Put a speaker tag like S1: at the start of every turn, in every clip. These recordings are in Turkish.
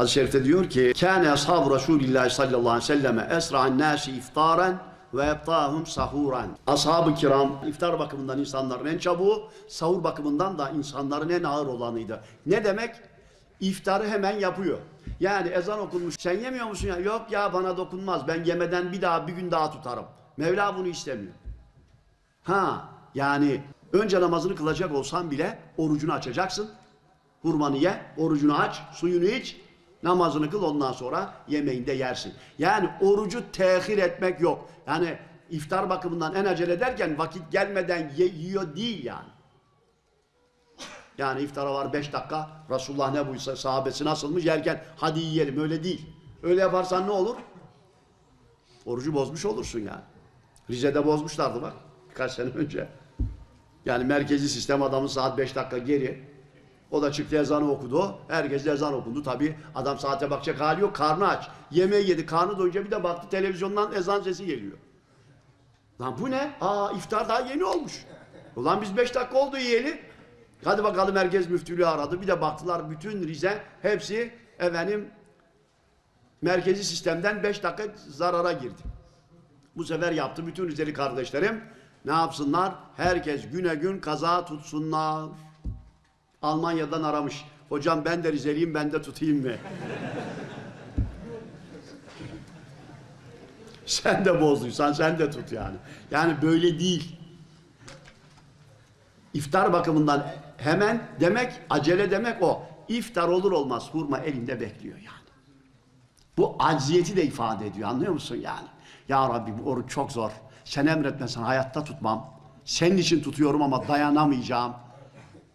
S1: Hadis-i şerifte diyor ki Kâne ashab Resulillah sallallahu aleyhi ve selleme esra'an nâsi iftaren ve ebtâhum sahuran. Ashab-ı kiram iftar bakımından insanların en çabuğu, sahur bakımından da insanların en ağır olanıydı. Ne demek? İftarı hemen yapıyor. Yani ezan okunmuş. Sen yemiyor musun ya? Yok ya bana dokunmaz. Ben yemeden bir daha bir gün daha tutarım. Mevla bunu istemiyor. Ha yani önce namazını kılacak olsan bile orucunu açacaksın. Hurmanı ye, orucunu aç, suyunu iç, namazını kıl ondan sonra yemeğini de yersin. Yani orucu tehir etmek yok. Yani iftar bakımından en acele ederken vakit gelmeden ye, yiyor değil yani. Yani iftara var beş dakika. Resulullah ne buysa sahabesi nasılmış yerken hadi yiyelim öyle değil. Öyle yaparsan ne olur? Orucu bozmuş olursun yani. Rize'de bozmuşlardı bak birkaç sene önce. Yani merkezi sistem adamın saat 5 dakika geri. O da çıktı ezanı okudu. Herkes ezan okundu tabi. Adam saate bakacak hali yok. Karnı aç. Yemeği yedi. Karnı doyunca bir de baktı televizyondan ezan sesi geliyor. Lan bu ne? Aa iftar daha yeni olmuş. Ulan biz 5 dakika oldu yiyeli. Hadi bakalım merkez müftülüğü aradı. Bir de baktılar bütün Rize hepsi efendim merkezi sistemden 5 dakika zarara girdi. Bu sefer yaptı bütün Rizeli kardeşlerim. Ne yapsınlar? Herkes güne gün kaza tutsunlar. Almanya'dan aramış. Hocam ben de Rizeliyim ben de tutayım mı? sen de bozduysan sen de tut yani. Yani böyle değil. İftar bakımından hemen demek, acele demek o. İftar olur olmaz hurma elinde bekliyor yani. Bu acziyeti de ifade ediyor anlıyor musun yani? Ya Rabbi bu oruç çok zor. Sen emretmesen hayatta tutmam. Senin için tutuyorum ama dayanamayacağım.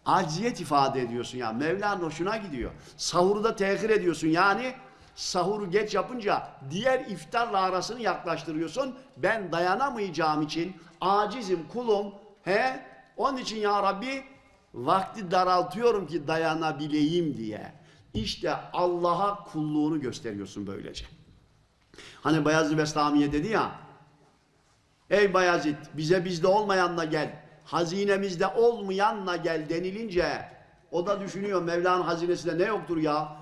S1: Acziyet ifade ediyorsun ya. Mevla'nın hoşuna gidiyor. Sahuru da tehir ediyorsun. Yani sahuru geç yapınca diğer iftarla arasını yaklaştırıyorsun. Ben dayanamayacağım için acizim kulum. He? Onun için ya Rabbi vakti daraltıyorum ki dayanabileyim diye. İşte Allah'a kulluğunu gösteriyorsun böylece. Hani Bayezid Bestamiye dedi ya, Ey Bayezid bize bizde olmayanla gel, hazinemizde olmayanla gel denilince o da düşünüyor Mevla'nın hazinesinde ne yoktur ya?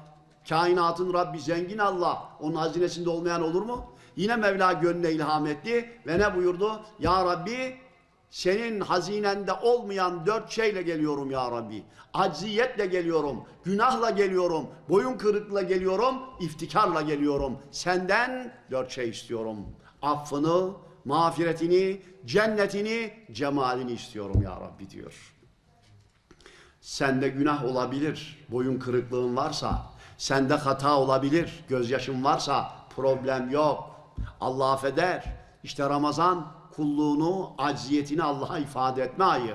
S1: Kainatın Rabbi zengin Allah. Onun hazinesinde olmayan olur mu? Yine Mevla gönlüne ilham etti ve ne buyurdu? Ya Rabbi senin hazinende olmayan dört şeyle geliyorum ya Rabbi. Acziyetle geliyorum, günahla geliyorum, boyun kırıkla geliyorum, iftikarla geliyorum. Senden dört şey istiyorum. Affını, mağfiretini, cennetini, cemalini istiyorum ya Rabbi diyor. Sende günah olabilir, boyun kırıklığın varsa, sende hata olabilir, gözyaşın varsa problem yok. Allah affeder. İşte Ramazan kulluğunu, acziyetini Allah'a ifade etme ayı.